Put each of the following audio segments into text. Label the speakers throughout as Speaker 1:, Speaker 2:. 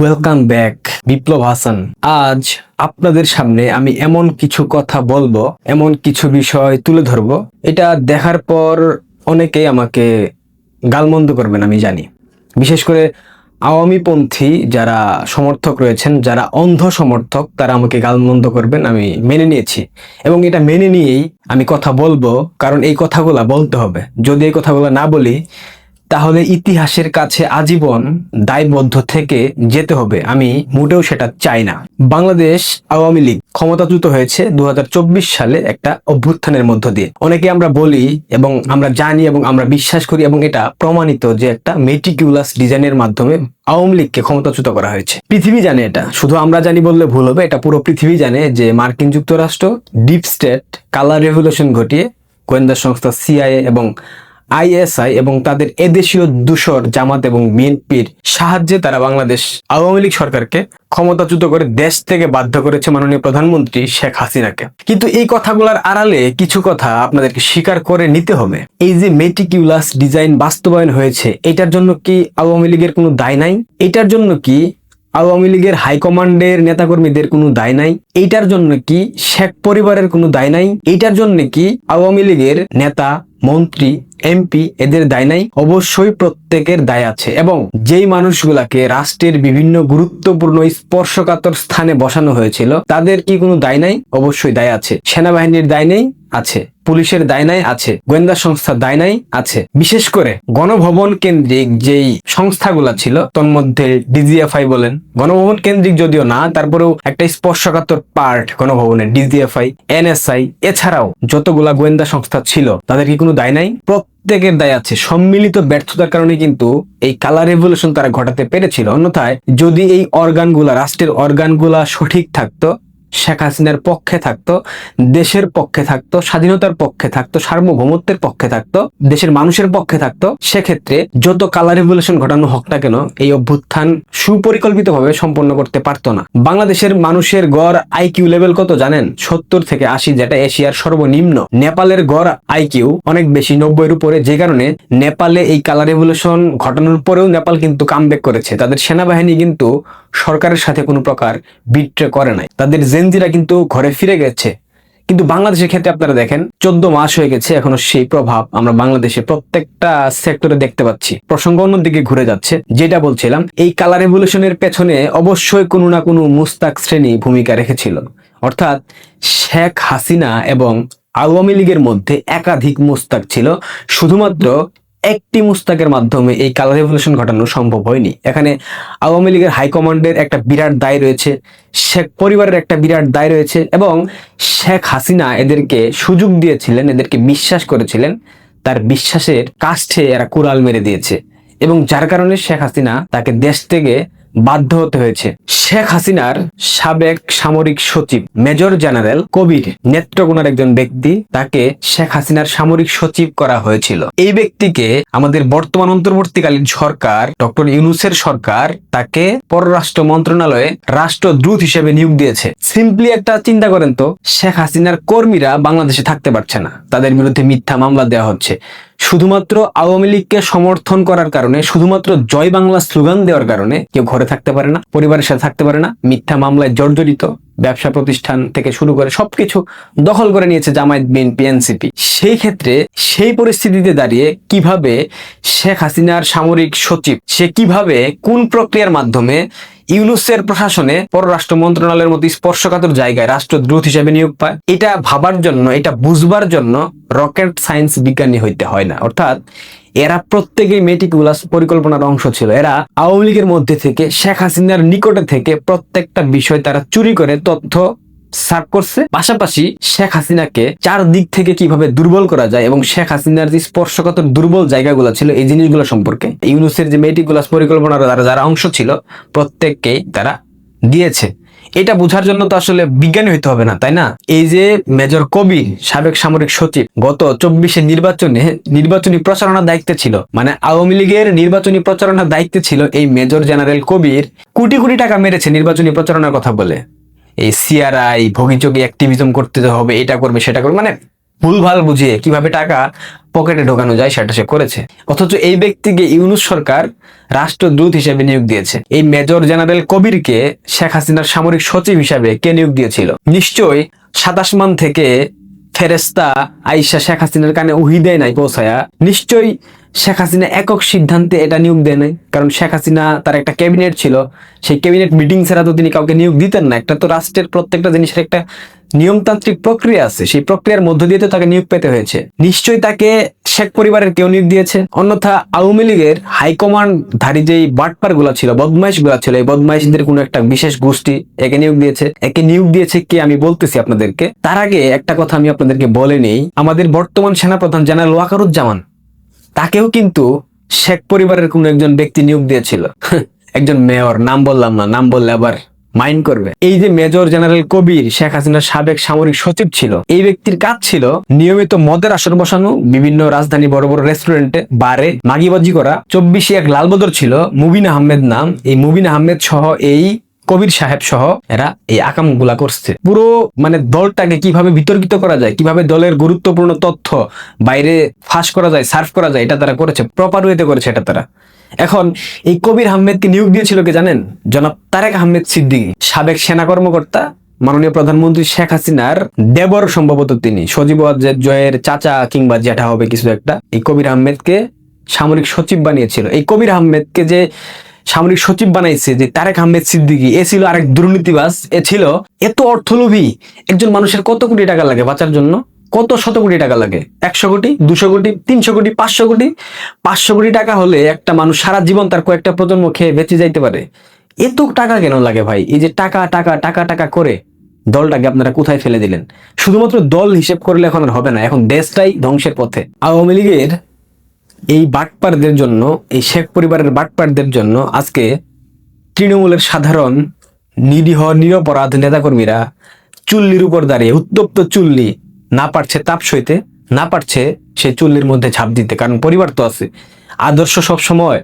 Speaker 1: Welcome back বিপ্লব হাসান। আজ আপনাদের সামনে আমি এমন কিছু কথা বলব, এমন কিছু বিষয় তুলে ধরবো। এটা দেখার পর অনেকেই আমাকে গালমন্দ করবেন, আমি জানি। বিশেষ করে আওয়ামীপন্থী যারা সমর্থক রয়েছেন, যারা অন্ধ সমর্থক, তারা আমাকে গালমন্দ করবেন, আমি মেনে নিয়েছি। এবং এটা মেনে নিয়েই আমি কথা বলব, কারণ এই কথাগুলা বলতে হবে। যদি এই কথাগুলো না বলি তাহলে ইতিহাসের কাছে আজীবন দায়বদ্ধ থেকে যেতে হবে। আমি মোটেও সেটা চাই না। বাংলাদেশ আওয়ামী লীগ ক্ষমতাচ্যুত হয়েছে দুহাজার চব্বিশ সালে একটা অভ্যুত্থানের মধ্য দিয়ে। অনেকে আমরা বলি এবং আমরা জানি এবং আমরা বিশ্বাস করি এবং এটা প্রমাণিত যে একটা মেটিকিউলাস ডিজাইনের মাধ্যমে আওয়ামী লীগকে ক্ষমতাচ্যুত করা হয়েছে। পৃথিবী জানে এটা। শুধু আমরা জানি বললে ভুল হবে, এটা পুরো পৃথিবী জানে যে মার্কিন যুক্তরাষ্ট্র ডিপ স্টেট কালার রেভলিউশন ঘটিয়ে গোয়েন্দা সংস্থা সিআইএ এবং আইএসআই এবং তাদের এদেশীয় দূষর জামাত এবং বিএনপির সাহায্যে তারা বাংলাদেশ আওয়ামী লীগ সরকারকে ক্ষমতাচ্যুত করে দেশ থেকে বাধ্য করেছে মাননীয় প্রধানমন্ত্রী শেখ হাসিনাকে। কিন্তু এই কথাগুলোর আড়ালে কিছু কথা আপনাদেরকে স্বীকার করে নিতে হবে। এই যে মেটিকিউলাস ডিজাইন বাস্তবায়ন হয়েছে, এটার জন্য কি আওয়ামী লীগের কোনো দায় নাই? এটার জন্য কি আওয়ামী লীগের হাইকমান্ডের নেতাকর্মীদের কোনো দায় নাই? এইটার জন্য কি শেখ পরিবারের কোনো দায় নাই? এইটার জন্য কি আওয়ামী লীগের নেতা, মন্ত্রী এমপি এদের দায় নাই, অবশ্যই প্রত্যেকের দায় আছে। এবং যেই মানুষগুলাকে রাষ্ট্রের বিভিন্ন গুরুত্বপূর্ণ স্পর্শকাতর স্থানে বসানো হয়েছিল, তাদের কি কোনো দায় নাই? অবশ্যই দায় আছে। সেনাবাহিনীর দায় নেই? আছে। পুলিশের দায় নাই? আছে। গোয়েন্দা সংস্থার দায় নাই? আছে। বিশেষ করে গণভবন কেন্দ্রিক যেই সংস্থাগুলা ছিল, তন্মধ্যে ডিজিএফআই বলেন। গণভবন কেন্দ্রিক যদিও না, তারপরেও একটা স্পর্শকাতর পার্ট গণভবনের ডিজিএফআই, এনএসআই, এছাড়াও যতগুলা গোয়েন্দা সংস্থা ছিল, তাদের কি কোনো দায় নাই? প্রত্যেকের দায় আছে। সম্মিলিত ব্যর্থতার কারণে কিন্তু এই কালার রেভলিউশন তারা ঘটাতে পেরেছিল। অন্যথায় যদি এই অর্গানগুলা রাষ্ট্রের অর্গানগুলা সঠিক থাকতো শেখ হাসিনার পক্ষে থাকতো, দেশের পক্ষে থাকতো, স্বাধীনতার পক্ষে থাকতো, সার্বভৌমত্বের পক্ষে থাকতো, দেশের মানুষের পক্ষে থাকতো। সেক্ষেত্রে যত কালার রেভলিউশন ঘটানো হোক না কেন, এই অভ্যুত্থান সুপরিকল্পিতভাবে সম্পন্ন করতে পারতো না। বাংলাদেশের মানুষের গড় আইকিউ লেভেল কত জানেন? সত্তর থেকে আশি, যেটা এশিয়ার সর্বনিম্ন। নেপালের গড় আইকিউ অনেক বেশি, নব্বইয়ের উপরে। যে কারণে নেপালে এই কালার রেভলিউশন ঘটানোর পরেও নেপাল কিন্তু কামব্যাক করেছে। তাদের সেনাবাহিনী কিন্তু সরকারের সাথে কোনো প্রকার বিট্রে করে নাই। তাদের জেনজিরা কিন্তু ঘরে ফিরে গেছে। কিন্তু বাংলাদেশের ক্ষেত্রে আপনারা দেখেন, চোদ্দ মাস হয়ে গেছে এখনও সেই প্রভাব আমরা বাংলাদেশে প্রত্যেকটা সেক্টরে দেখতে পাচ্ছি। প্রসঙ্গ অন্যদিকে ঘুরে যাচ্ছে, যেটা বলছিলাম, এই কালার রেভলিউশনের পেছনে অবশ্যই কোনো না কোনো মুস্তাক শ্রেণি ভূমিকা রেখেছিল। অর্থাৎ শেখ হাসিনা এবং আওয়ামী লীগের মধ্যে একাধিক মুস্তাক ছিল, শুধুমাত্র একটি মুস্তাকের মাধ্যমে এই কালার রেভলিউশন ঘটানো সম্ভব হয়নি। এখানে আওয়ামী লীগের হাইকমান্ডের একটা বিরাট দায় রয়েছে, শেখ পরিবারের একটা বিরাট দায় রয়েছে এবং শেখ হাসিনা এদেরকে সুযোগ দিয়েছিলেন, এদেরকে বিশ্বাস করেছিলেন, তার বিশ্বাসের কাষ্ঠে এরা কুড়াল মেরে দিয়েছে এবং যার কারণে শেখ হাসিনা তাকে দেশ থেকে বাধ্য হতে হয়েছে। শেখ হাসিনার সাবেক সামরিক সচিব মেজর জেনারেল কবির নেত্রকোনার একজন ব্যক্তি, তাকে শেখ হাসিনার সামরিক সচিব করা হয়েছিল। এই ব্যক্তিকে আমাদের বর্তমান অন্তর্বর্তীকালীন সরকার, ডক্টর ইউনুসের সরকার, তাকে পররাষ্ট্র মন্ত্রণালয়ে রাষ্ট্রদূত হিসেবে নিয়োগ দিয়েছে। সিম্পলি একটা চিন্তা করেন তো, শেখ হাসিনার কর্মীরা বাংলাদেশে থাকতে পারছে না। তাদের বিরুদ্ধে মিথ্যা মামলা দেওয়া হচ্ছে। শুধুমাত্র আওয়ামী লীগকে সমর্থন করার কারণে, শুধুমাত্র জয় বাংলা স্লোগান দেওয়ার কারণে কেউ ঘরে থাকতে পারে না, পরিবারের সাথে থাকতে পারে না, মিথ্যা মামলায় জর্জরিত ব্যবসা প্রতিষ্ঠান থেকে শুরু করে সবকিছু দখল করে নিয়েছে জামায়াত বিএনপি এনসিপি সেই ক্ষেত্রে সেই পরিস্থিতিতে দাঁড়িয়ে কীভাবে শেখ হাসিনার সামরিক সচিব, সে কীভাবে কোন প্রক্রিয়ার মাধ্যমে ইউনুসের প্রশাসনে পররাষ্ট্র মন্ত্রণালয়ের মতো স্পর্শকাতর জায়গায় রাষ্ট্রদ্রোহ হিসেবে নিয়োগ পায়, এটা ভাবার জন্য, এটা বুঝবার জন্য রকেট সায়েন্স বিজ্ঞানী হইতে হয় না। অর্থাৎ এরা প্রত্যেকেই মেটিকুলাস পরিকল্পনার অংশ ছিল। এরা আওয়ামী লীগের মধ্যে থেকে, শেখ হাসিনার নিকটে থেকে প্রত্যেকটা বিষয় তারা চুরি করে, তথ্য সার্ভ করছে। পাশাপাশি শেখ হাসিনাকে চার দিক থেকে কীভাবে দুর্বল করা যায় এবং শেখ হাসিনার যে স্পর্শকাতর দুর্বল জায়গাগুলো ছিল এই জিনিসগুলো সম্পর্কে ইউনুসের যে মেটিকুলাস পরিকল্পনার যারা অংশ ছিল, প্রত্যেককেই তারা দিয়েছে। এটা বোঝার জন্য তো আসলে বিজ্ঞানী হইতে হবে না, তাই না? এই যে মেজর কবির সাবেক সামরিক সচিব গত চব্বিশে নির্বাচনে নির্বাচনী প্রচারণার দায়িত্বে ছিল মানে আওয়ামী লীগের নির্বাচনী প্রচারণার দায়িত্বে ছিল এই মেজর জেনারেল কবির কোটি কোটি টাকা মেরেছে নির্বাচনী প্রচারণার কথা বলে। এই সিআরআই ভগিচকি অ্যাক্টিভিজম করতে হবে, এটা করবে, সেটা করবে মানে ভুলভাল বুঝিয়ে কীভাবে টাকা পকেটে ঢোকানো যায় সেটা সে করেছে। অথচ এই ব্যক্তিকে ইউনুস সরকার রাষ্ট্রদূত হিসেবে নিয়োগ দিয়েছে। এই মেজর জেনারেল কবিরকে শেখ হাসিনার সামরিক সচিব হিসাবে কে নিয়োগ দিয়েছিল? নিশ্চয় সাতাশ মান থেকে ফেরেস্তা আইসা শেখ হাসিনার কানে উহি দেয় নাই পৌঁছায়া। নিশ্চয়ই শেখ হাসিনা একক সিদ্ধান্তে এটা নিয়োগ দেয় নাই। কারণ শেখ হাসিনা তার একটা ক্যাবিনেট ছিল। সেই ক্যাবিনেট মিটিং ছাড়া তো তিনি কাউকে নিয়োগ দিতেন না। একটা তো রাষ্ট্রের প্রত্যেকটা জিনিসের একটা নিয়মতান্ত্রিক প্রক্রিয়া আছে। সেই প্রক্রিয়ার মধ্য দিয়ে তো তাকে নিয়োগ পেতে হয়েছে। নিশ্চয়ই তাকে শেখ পরিবারের কেউ নিয়োগ দিয়েছে। অন্যথা আওয়ামী লীগের হাইকমান্ড ধারী যেই বাটপারগুলা ছিল বদমাইশগুলা ছিল, এই বদমাইশদের কোনো একটা বিশেষ গোষ্ঠী একে নিয়োগ দিয়েছে। একে নিয়োগ দিয়েছে কে আমি বলতেছি আপনাদেরকে। তার আগে একটা কথা আমি আপনাদেরকে বলে নেই। আমাদের বর্তমান সেনাপ্রধান জেনারেল ওয়াকারুজ্জামান তাকেও কিন্তু শেখ পরিবারের কোন একজন ব্যক্তি নিয়োগ দিয়েছিল। একজন মেয়র, নাম বললাম না, নাম বললে আবার মাইন্ড করবে। এই যে মেজর জেনারেল কবির, শেখ হাসিনার সাবেক সামরিক সচিব ছিল, এই ব্যক্তির কাজ ছিল নিয়মিত মদের আসর বসানো, বিভিন্ন রাজধানী বড় বড় রেস্টুরেন্টে, বারে মাগিবাজি করা। চব্বিশে এক লালবদর ছিল মুবিন আহমেদ নাম। এই মুবিন আহমেদ সহ এই কবির সাহেব সহ এরা এই আকামগুলা করছে। পুরো মানে দলটাকে কীভাবে বিতর্কিত করা যায়, কীভাবে দলের গুরুত্বপূর্ণ তথ্য বাইরে ফাঁস করা যায়, সার্ভ করা যায়, এটা তারা করেছে প্রপার ওয়েতে করেছে এটা তারা। এখন এই কবির আহমেদকে নিয়োগ দিয়েছিল কে জানেন? জনাব তারেক আহমেদ সিদ্দিকী, সাবেক সেনা কর্মকর্তা, মাননীয় প্রধানমন্ত্রী শেখ হাসিনার দেবর সম্ভবত তিনি, সজীব জয়ের চাচা কিংবা জ্যাঠা হবে কিছু একটা। এই কবির আহমেদকে সামরিক সচিব বানিয়েছিল। এই কবির আহমেদকে যে সামরিক সচিব বানাইছে যে তারেক আহমেদ সিদ্দিকী, এ ছিল আরেক দুর্নীতিবাস এ ছিল এত অর্থলোভী। একজন মানুষের কত কোটি টাকা লাগে বাঁচার জন্য? কত শত কোটি টাকা লাগে? একশো কোটি, দুশো কোটি, তিনশো কোটি, পাঁচশো কোটি? পাঁচশো কোটি টাকা হলে একটা মানুষ সারা জীবন তার কয়েকটা প্রজন্ম খেয়ে বেঁচে যাইতে পারে। এত টাকা কেন লাগে ভাই? এই যে টাকা টাকা টাকা টাকা করে দলটাকে আপনারা কোথায় ফেলে দিলেন? শুধুমাত্র দল হিসেব করলে এখন আর হবে না। এখন দেশটাই ধ্বংসের পথে। আওয়ামী লীগের এই বাটপারদের জন্য, এই শেখ পরিবারের বাটপারদের জন্য আজকে তৃণমূলের সাধারণ, নিরীহ, নিরপরাধ নেতাকর্মীরা চুল্লির উপর দাঁড়িয়ে, উত্তপ্ত চুল্লি, না পারছে তাপ সইতে, না পারছে সে চুল্লির মধ্যে ঝাঁপ দিতে, কারণ পরিবার তো আছে। আদর্শ সব সময়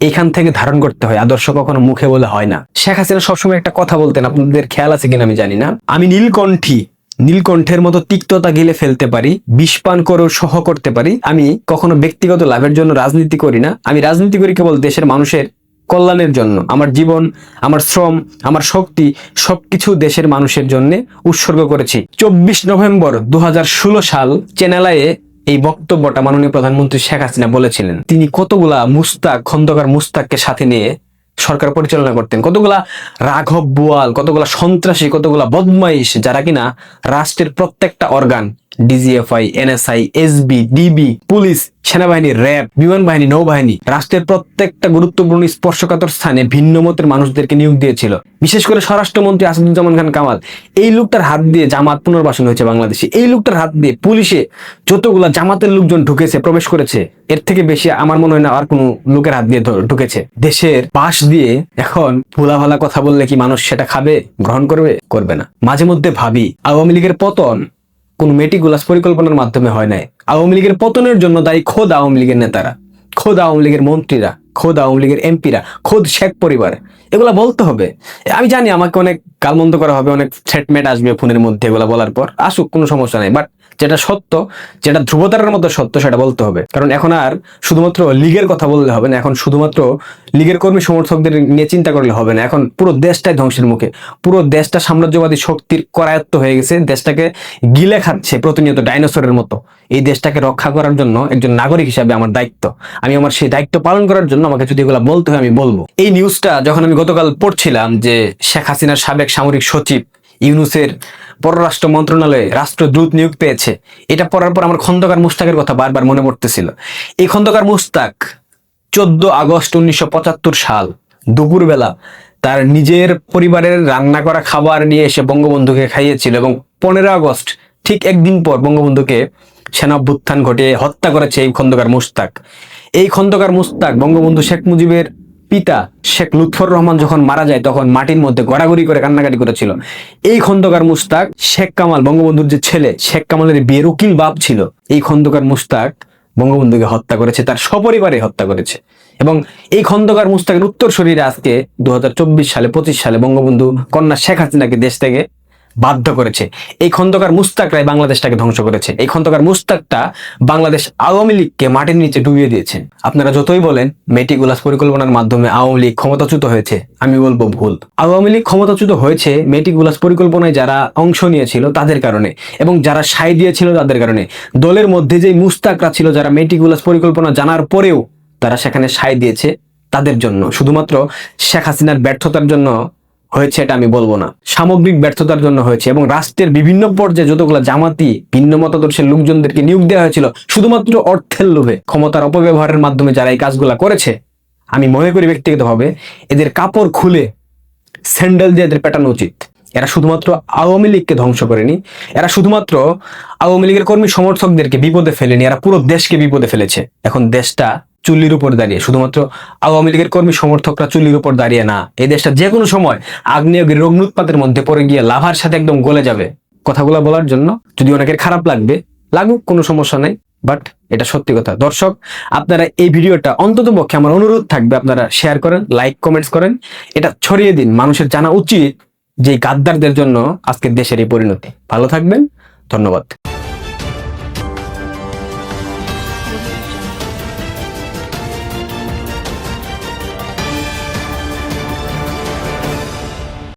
Speaker 1: এখান থেকে ধারণ করতে হয়, আদর্শ কখনো মুখে বলে হয় না। শেখ হাসিনা সবসময় একটা কথা বলতেন, আপনাদের খেয়াল আছে কিনা আমি জানি না। আমি নীলকণ্ঠী নীলকণ্ঠের মতো তিক্ততা গিলে ফেলতে পারি বিষপান করেও সহ করতে পারি, আমি কখনো ব্যক্তিগত লাভের জন্য রাজনীতি করি না। আমি রাজনীতি করি কেবল দেশের মানুষের কল্যাণের জন্য। আমার জীবন, আমার শ্রম, আমার শক্তি সবকিছু দেশের মানুষের জন্য উৎসর্গ করেছি। চব্বিশ নভেম্বর দু হাজার ষোলো সাল চেনালায়ে এই বক্তব্যটা মাননীয় প্রধানমন্ত্রী শেখ হাসিনা বলেছিলেন। তিনি কতগুলা মুস্তাক, খন্দকার মুস্তাককে সাথে নিয়ে সরকার পরিচালনা করতেন। কতগুলা রাঘব বোয়াল, কতগুলা সন্ত্রাসী, কতগুলা বদমাইশ, যারা কিনা রাষ্ট্রের প্রত্যেকটা organ DGFI NSI SB DB police, সেনাবাহিনী, র্যাব, বিমান বাহিনী, নৌবাহিনী, রাষ্ট্রের প্রত্যেকটা গুরুত্বপূর্ণ স্পর্শকাতর স্থানে ভিন্ন মতের মানুষদেরকে নিয়োগ দিয়েছিল। বিশেষ করে স্বরাষ্ট্রমন্ত্রী আসাদুজ্জামান খান কামাল। এই লোকটার হাত দিয়ে জামাত পুনর্বাসন হয়েছে বাংলাদেশে। এই লোকটার হাত দিয়ে পুলিশে যতগুলা জামাতের লোকজন ঢুকেছে, প্রবেশ করেছে, এর থেকে বেশি আমার মনে হয় না আর কোনো লোকের হাত দিয়ে ঢুকেছে। দেশের পাশ দিয়ে এখন ভোলা ভালা কথা বললে কি মানুষ সেটা খাবে, গ্রহণ করবে? করবে না। মাঝে মধ্যে ভাবি, আওয়ামী লীগের পতন কোন মেটিকুলাস পরিকল্পনার মাধ্যমে হয় নাই। আওয়ামী লীগের পতনের জন্য দায়ী খোদ আওয়ামী লীগের নেতারা, খোদ আওয়ামী লীগের মন্ত্রীরা, খোদ আওয়ামী লীগের এমপিরা, খোদ শেখ পরিবার, এগুলা বলতে হবে। আমি জানি আমাকে অনেক গালমন্দ করা হবে, অনেক থ্রেটমেট আসবে ফোনের মধ্যে এগুলা বলার পর। আসুক, কোনো সমস্যা নাই। বাট যেটা সত্য, যেটা ধ্রুবতারের মতো সত্য সেটা বলতে হবে। কারণ এখন আর শুধুমাত্র লীগের কথা বললে হবে না, এখন শুধুমাত্র লীগের কর্মী সমর্থকদের নিয়ে চিন্তা করলে হবে না। এখন পুরো দেশটাই ধ্বংসের মুখে। পুরো দেশটা সাম্রাজ্যবাদী শক্তির করায়ত্ত হয়ে গেছে, দেশটাকে গিলে খাচ্ছে প্রতিনিয়ত ডাইনোসরের মতো। এই দেশটাকে রক্ষা করার জন্য একজন নাগরিক হিসাবে আমার দায়িত্ব। আমি আমার সেই দায়িত্ব পালন করার জন্য আমাকে যদি এগুলো বলতে হয় আমি বলব। এই নিউজটা যখন আমি গতকাল পড়ছিলাম যে শেখ হাসিনার সাবেক সামরিক সচিব ইউনুসের পররাষ্ট্র মন্ত্রণালয়ে রাষ্ট্রদূত নিয়োগ পেয়েছে। এটা পড়ার পর আমার খন্দকার মুস্তাকের কথা বারবার মনে পড়তেছিল। এই খন্দকার মুস্তাক চোদ্দ আগস্ট উনিশশো পঁচাত্তর সাল দুপুরবেলা তার নিজের পরিবারের রান্না করা খাবার নিয়ে এসে বঙ্গবন্ধুকে খাইয়েছিল এবং পনেরো আগস্ট, ঠিক একদিন পর বঙ্গবন্ধুকে সেনা অভ্যুত্থান ঘটিয়ে হত্যা করেছে এই খন্দকার মুস্তাক এই খন্দকার মুস্তাক বঙ্গবন্ধু শেখ মুজিবের পিতা শেখ লুৎফর রহমান যখন মারা যায়, তখন মাটির মধ্যে গড়াগড়ি করে কান্নাকাটি করেছিল। এই খন্দকার মুস্তাক শেখ কামাল বঙ্গবন্ধুর যে ছেলে, শেখ কামালের বিয়ের উকিল বাপ ছিল, এই খন্দকার মুস্তাক বঙ্গবন্ধুকে হত্যা করেছে, তার সপরিবারে হত্যা করেছে। এবং এই খন্দকার মুস্তাকের উত্তর শরীরে আজকে দু হাজার চব্বিশ সালে, পঁচিশ সালে বঙ্গবন্ধু কন্যা শেখ হাসিনাকে দেশ থেকে বাধ্য করেছে। এই খন্দকার মুস্তাকরাই বাংলাদেশটাকে ধ্বংস করেছে। এই খন্দকার মুস্তাকটা বাংলাদেশ আওয়ামী লীগকে মাটির নিচে ডুবিয়ে দিয়েছে। আপনারা যতই বলেন মেটিকুলাস পরিকল্পনার মাধ্যমে আওয়ামী লীগ ক্ষমতাচ্যুত হয়েছে, আমি বলব ভুল। আওয়ামী লীগ ক্ষমতাচ্যুত হয়েছে মেটিকুলাস পরিকল্পনায় যারা অংশ নিয়েছিল তাদের কারণে এবং যারা সাই দিয়েছিল তাদের কারণে। দলের মধ্যে যে মুস্তাকরা ছিল যারা মেটিকুলাস পরিকল্পনা জানার পরেও তারা সেখানে সাই দিয়েছে তাদের জন্য। শুধুমাত্র শেখ হাসিনার ব্যর্থতার জন্য হয়েছে এটা আমি বলব না। সামগ্রিক ব্যর্থতার জন্য হয়েছে এবং রাষ্ট্রের বিভিন্ন পর্যায়ে যতগুলো জামাতি, ভিন্ন মতাদর্শের লোকজনদেরকে নিয়োগ দেওয়া হয়েছিল, শুধুমাত্র অর্থের লোভে ক্ষমতার অপব্যবহারের মাধ্যমে যারা এই কাজগুলা করেছে, আমি মনে করি ব্যক্তিগতভাবে এদের কাপড় খুলে স্যান্ডেল দিয়ে এদের পেটানো উচিত। এরা শুধুমাত্র আওয়ামী লীগকে ধ্বংস করেনি, এরা শুধুমাত্র আওয়ামী লীগের কর্মী সমর্থকদেরকে বিপদে ফেলেনি, এরা পুরো দেশকে বিপদে ফেলেছে। এখন দেশটা চুল্লির উপর দাঁড়িয়ে, শুধুমাত্র আওয়ামী লীগের কর্মী সমর্থকরা চুল্লির উপর দাঁড়িয়ে না, এই দেশটা যে কোনো সময় আগ্নেয়গির অগ্নুৎপাতের মধ্যে পড়ে গিয়ে লাভার সাথে একদম গলে যাবে। কথাগুলো বলার জন্য যদি অনেকের খারাপ লাগবে, লাগুক, কোনো সমস্যা নেই, বাট এটা সত্যি কথা। দর্শক, আপনারা এই ভিডিওটা অন্তত পক্ষে আমার অনুরোধ থাকবে আপনারা শেয়ার করেন, লাইক, কমেন্টস করেন। এটা ছড়িয়ে দিন, মানুষের জানা উচিত যে গাদ্দারদের জন্য আজকের দেশের এই পরিণতি। ভালো থাকবেন, ধন্যবাদ।